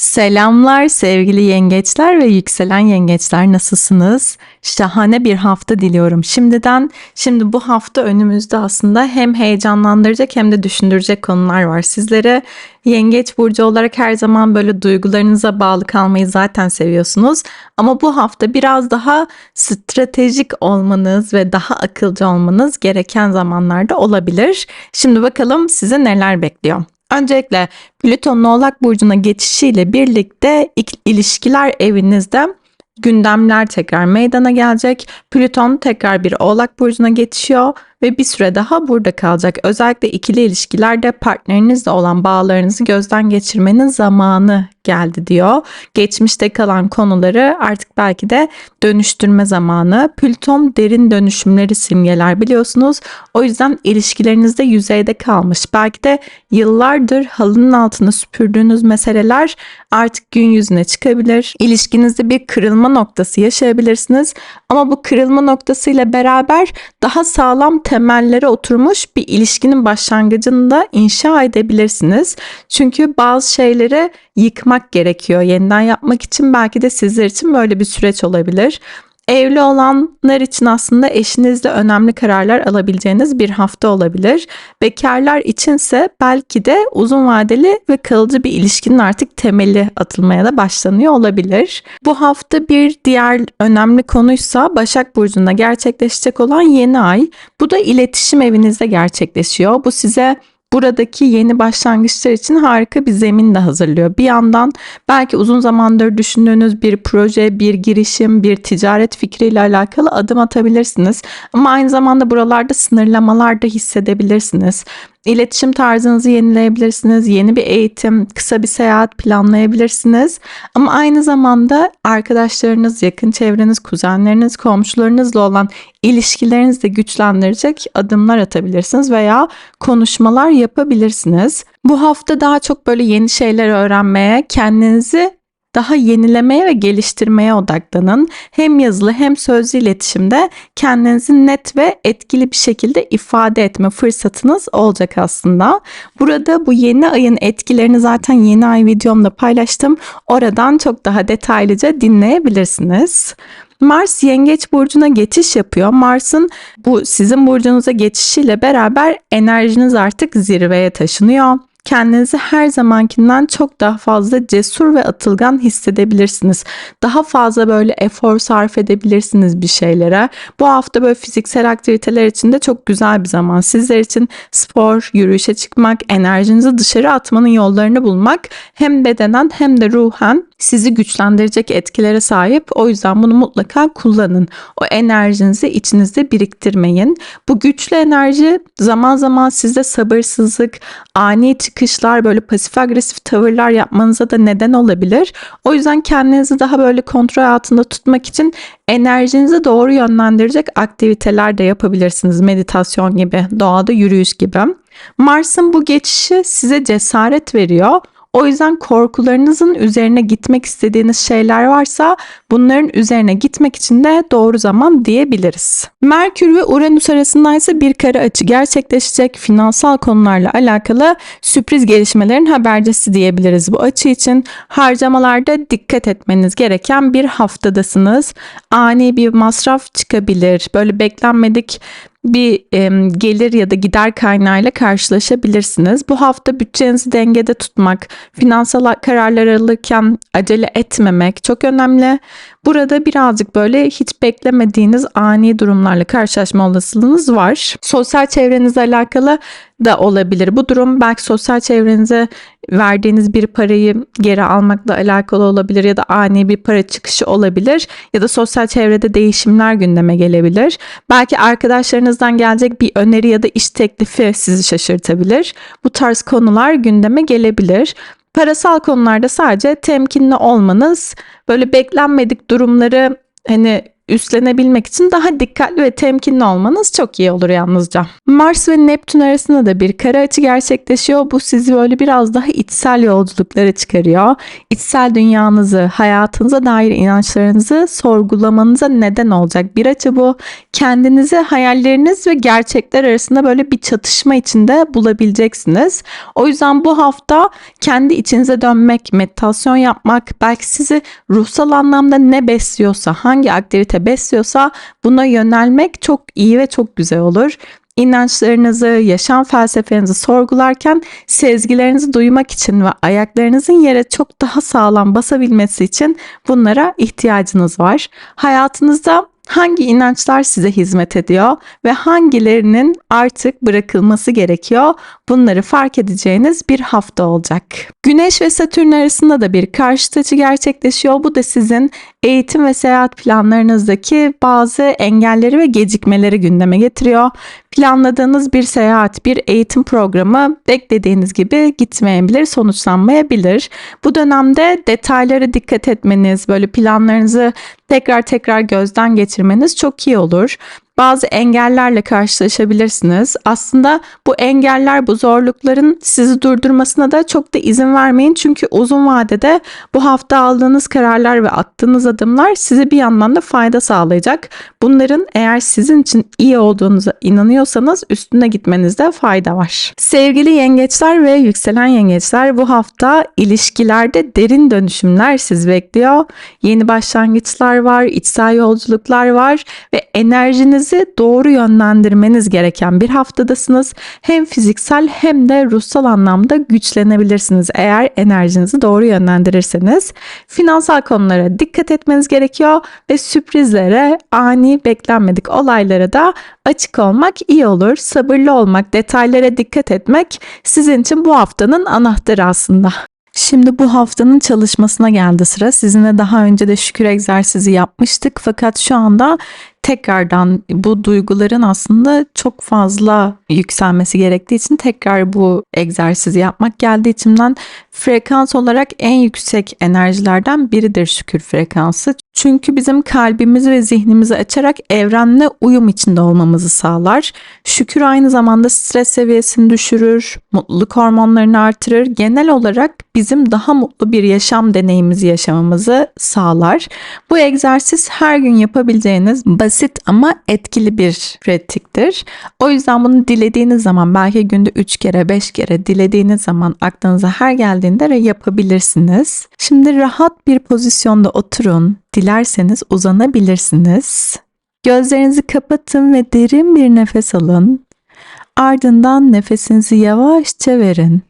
Selamlar sevgili yengeçler ve yükselen yengeçler nasılsınız? Şahane bir hafta diliyorum şimdiden. Şimdi bu hafta önümüzde aslında hem heyecanlandıracak hem de düşündürecek konular var sizlere. Yengeç burcu olarak her zaman böyle duygularınıza bağlı kalmayı zaten seviyorsunuz. Ama bu hafta biraz daha stratejik olmanız ve daha akılcı olmanız gereken zamanlarda olabilir. Şimdi bakalım size neler bekliyor. Öncelikle Plüton'un Oğlak Burcu'na geçişiyle birlikte ik- ilişkiler evinizde gündemler tekrar meydana gelecek. Plüton tekrar bir Oğlak Burcu'na geçiyor ve bir süre daha burada kalacak. Özellikle ikili ilişkilerde partnerinizle olan bağlarınızı gözden geçirmenin zamanı geldi diyor. Geçmişte kalan konuları artık belki de dönüştürme zamanı. Plüton derin dönüşümleri simgeler biliyorsunuz. O yüzden ilişkilerinizde yüzeyde kalmış. Belki de yıllardır halının altına süpürdüğünüz meseleler artık gün yüzüne çıkabilir. İlişkinizde bir kırılma noktası yaşayabilirsiniz. Ama bu kırılma noktasıyla beraber daha sağlam temellere oturmuş bir ilişkinin başlangıcını da inşa edebilirsiniz. Çünkü bazı şeyleri yıkmak gerekiyor. Yeniden yapmak için belki de sizler için böyle bir süreç olabilir. Evli olanlar için aslında eşinizle önemli kararlar alabileceğiniz bir hafta olabilir. Bekarlar içinse belki de uzun vadeli ve kalıcı bir ilişkinin artık temeli atılmaya da başlanıyor olabilir. Bu hafta bir diğer önemli konuysa Başak Burcu'nda gerçekleşecek olan yeni ay. Bu da iletişim evinizde gerçekleşiyor. Bu size buradaki yeni başlangıçlar için harika bir zemin de hazırlıyor. Bir yandan belki uzun zamandır düşündüğünüz bir proje, bir girişim, bir ticaret fikriyle alakalı adım atabilirsiniz. Ama aynı zamanda buralarda sınırlamalar da hissedebilirsiniz. İletişim tarzınızı yenileyebilirsiniz. Yeni bir eğitim, kısa bir seyahat planlayabilirsiniz. Ama aynı zamanda arkadaşlarınız, yakın çevreniz, kuzenleriniz, komşularınızla olan ilişkilerinizi de güçlendirecek adımlar atabilirsiniz veya konuşmalar yapabilirsiniz. Bu hafta daha çok böyle yeni şeyler öğrenmeye, kendinizi daha yenilemeye ve geliştirmeye odaklanın. Hem yazılı hem sözlü iletişimde kendinizi net ve etkili bir şekilde ifade etme fırsatınız olacak aslında. Burada bu yeni ayın etkilerini zaten yeni ay videomda paylaştım. Oradan çok daha detaylıca dinleyebilirsiniz. Mars Yengeç burcuna geçiş yapıyor. Mars'ın bu sizin burcunuza geçişiyle beraber enerjiniz artık zirveye taşınıyor kendinizi her zamankinden çok daha fazla cesur ve atılgan hissedebilirsiniz. Daha fazla böyle efor sarf edebilirsiniz bir şeylere. Bu hafta böyle fiziksel aktiviteler için de çok güzel bir zaman. Sizler için spor, yürüyüşe çıkmak, enerjinizi dışarı atmanın yollarını bulmak hem bedenen hem de ruhen sizi güçlendirecek etkilere sahip. O yüzden bunu mutlaka kullanın. O enerjinizi içinizde biriktirmeyin. Bu güçlü enerji zaman zaman sizde sabırsızlık, ani çıkışlar, böyle pasif agresif tavırlar yapmanıza da neden olabilir. O yüzden kendinizi daha böyle kontrol altında tutmak için enerjinizi doğru yönlendirecek aktiviteler de yapabilirsiniz. Meditasyon gibi, doğada yürüyüş gibi. Mars'ın bu geçişi size cesaret veriyor. O yüzden korkularınızın üzerine gitmek istediğiniz şeyler varsa bunların üzerine gitmek için de doğru zaman diyebiliriz. Merkür ve Uranüs arasında ise bir kare açı gerçekleşecek finansal konularla alakalı sürpriz gelişmelerin habercisi diyebiliriz bu açı için. Harcamalarda dikkat etmeniz gereken bir haftadasınız. Ani bir masraf çıkabilir. Böyle beklenmedik bir e, gelir ya da gider kaynağıyla karşılaşabilirsiniz. Bu hafta bütçenizi dengede tutmak, finansal kararlar alırken acele etmemek çok önemli. Burada birazcık böyle hiç beklemediğiniz ani durumlarla karşılaşma olasılığınız var. Sosyal çevrenizle alakalı da olabilir. Bu durum belki sosyal çevrenize verdiğiniz bir parayı geri almakla alakalı olabilir ya da ani bir para çıkışı olabilir ya da sosyal çevrede değişimler gündeme gelebilir. Belki arkadaşlarınızdan gelecek bir öneri ya da iş teklifi sizi şaşırtabilir. Bu tarz konular gündeme gelebilir. Parasal konularda sadece temkinli olmanız, böyle beklenmedik durumları hani üstlenebilmek için daha dikkatli ve temkinli olmanız çok iyi olur yalnızca. Mars ve Neptün arasında da bir kara açı gerçekleşiyor. Bu sizi böyle biraz daha içsel yolculuklara çıkarıyor. İçsel dünyanızı, hayatınıza dair inançlarınızı sorgulamanıza neden olacak bir açı bu. Kendinizi hayalleriniz ve gerçekler arasında böyle bir çatışma içinde bulabileceksiniz. O yüzden bu hafta kendi içinize dönmek, meditasyon yapmak, belki sizi ruhsal anlamda ne besliyorsa, hangi aktivite besliyorsa buna yönelmek çok iyi ve çok güzel olur. İnançlarınızı, yaşam felsefenizi sorgularken sezgilerinizi duymak için ve ayaklarınızın yere çok daha sağlam basabilmesi için bunlara ihtiyacınız var. Hayatınızda hangi inançlar size hizmet ediyor ve hangilerinin artık bırakılması gerekiyor bunları fark edeceğiniz bir hafta olacak. Güneş ve Satürn arasında da bir karşıt açı gerçekleşiyor. Bu da sizin eğitim ve seyahat planlarınızdaki bazı engelleri ve gecikmeleri gündeme getiriyor. Planladığınız bir seyahat, bir eğitim programı beklediğiniz gibi gitmeyebilir, sonuçlanmayabilir. Bu dönemde detaylara dikkat etmeniz, böyle planlarınızı tekrar tekrar gözden geçirmeniz çok iyi olur bazı engellerle karşılaşabilirsiniz. Aslında bu engeller, bu zorlukların sizi durdurmasına da çok da izin vermeyin. Çünkü uzun vadede bu hafta aldığınız kararlar ve attığınız adımlar size bir yandan da fayda sağlayacak. Bunların eğer sizin için iyi olduğunuza inanıyorsanız üstüne gitmenizde fayda var. Sevgili yengeçler ve yükselen yengeçler bu hafta ilişkilerde derin dönüşümler sizi bekliyor. Yeni başlangıçlar var, içsel yolculuklar var ve enerjiniz kendinizi doğru yönlendirmeniz gereken bir haftadasınız. Hem fiziksel hem de ruhsal anlamda güçlenebilirsiniz eğer enerjinizi doğru yönlendirirseniz. Finansal konulara dikkat etmeniz gerekiyor ve sürprizlere, ani beklenmedik olaylara da açık olmak iyi olur. Sabırlı olmak, detaylara dikkat etmek sizin için bu haftanın anahtarı aslında. Şimdi bu haftanın çalışmasına geldi sıra. Sizinle daha önce de şükür egzersizi yapmıştık fakat şu anda tekrardan bu duyguların aslında çok fazla yükselmesi gerektiği için tekrar bu egzersizi yapmak geldi içimden. Frekans olarak en yüksek enerjilerden biridir şükür frekansı. Çünkü bizim kalbimizi ve zihnimizi açarak evrenle uyum içinde olmamızı sağlar. Şükür aynı zamanda stres seviyesini düşürür, mutluluk hormonlarını artırır. Genel olarak bizim daha mutlu bir yaşam deneyimizi yaşamamızı sağlar. Bu egzersiz her gün yapabileceğiniz basit ama etkili bir pratiktir. O yüzden bunu dilediğiniz zaman belki günde 3 kere 5 kere dilediğiniz zaman aklınıza her geldiğinde yapabilirsiniz. Şimdi rahat bir pozisyonda oturun. Dilerseniz uzanabilirsiniz. Gözlerinizi kapatın ve derin bir nefes alın. Ardından nefesinizi yavaşça verin.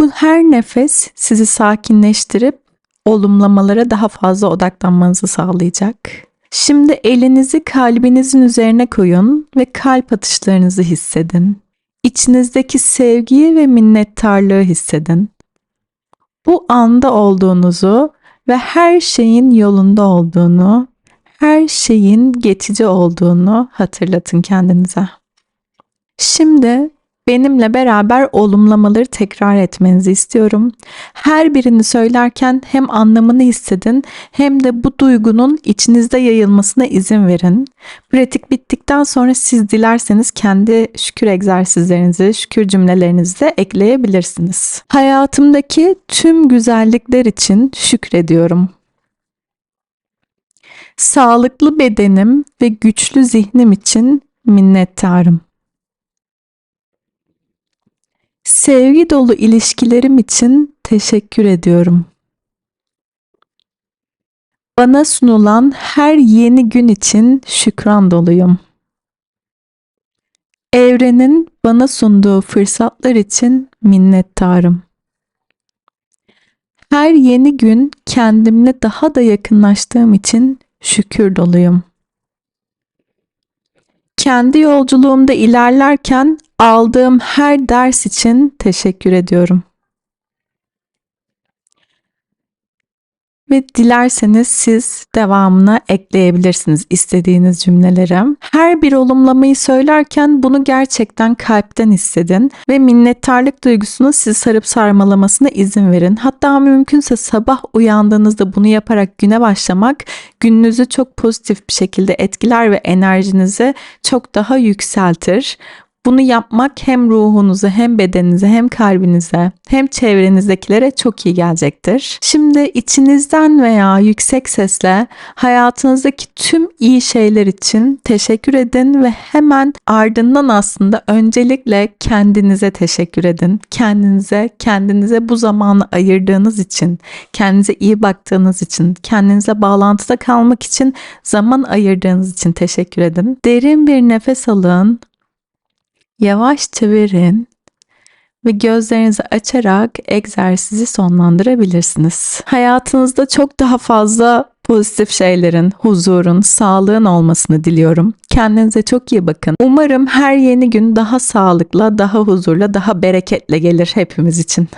Bu her nefes sizi sakinleştirip olumlamalara daha fazla odaklanmanızı sağlayacak. Şimdi elinizi kalbinizin üzerine koyun ve kalp atışlarınızı hissedin. İçinizdeki sevgiyi ve minnettarlığı hissedin. Bu anda olduğunuzu ve her şeyin yolunda olduğunu, her şeyin geçici olduğunu hatırlatın kendinize. Şimdi benimle beraber olumlamaları tekrar etmenizi istiyorum. Her birini söylerken hem anlamını hissedin hem de bu duygunun içinizde yayılmasına izin verin. Pratik bittikten sonra siz dilerseniz kendi şükür egzersizlerinizi, şükür cümlelerinizi de ekleyebilirsiniz. Hayatımdaki tüm güzellikler için şükrediyorum. Sağlıklı bedenim ve güçlü zihnim için minnettarım. Sevgi dolu ilişkilerim için teşekkür ediyorum. Bana sunulan her yeni gün için şükran doluyum. Evrenin bana sunduğu fırsatlar için minnettarım. Her yeni gün kendimle daha da yakınlaştığım için şükür doluyum. Kendi yolculuğumda ilerlerken aldığım her ders için teşekkür ediyorum. Ve dilerseniz siz devamına ekleyebilirsiniz istediğiniz cümleleri. Her bir olumlamayı söylerken bunu gerçekten kalpten hissedin ve minnettarlık duygusunu sizi sarıp sarmalamasına izin verin. Hatta mümkünse sabah uyandığınızda bunu yaparak güne başlamak gününüzü çok pozitif bir şekilde etkiler ve enerjinizi çok daha yükseltir. Bunu yapmak hem ruhunuza hem bedeninize hem kalbinize hem çevrenizdekilere çok iyi gelecektir. Şimdi içinizden veya yüksek sesle hayatınızdaki tüm iyi şeyler için teşekkür edin ve hemen ardından aslında öncelikle kendinize teşekkür edin. Kendinize, kendinize bu zamanı ayırdığınız için, kendinize iyi baktığınız için, kendinize bağlantıda kalmak için zaman ayırdığınız için teşekkür edin. Derin bir nefes alın. Yavaşça verin ve gözlerinizi açarak egzersizi sonlandırabilirsiniz. Hayatınızda çok daha fazla pozitif şeylerin, huzurun, sağlığın olmasını diliyorum. Kendinize çok iyi bakın. Umarım her yeni gün daha sağlıkla, daha huzurla, daha bereketle gelir hepimiz için.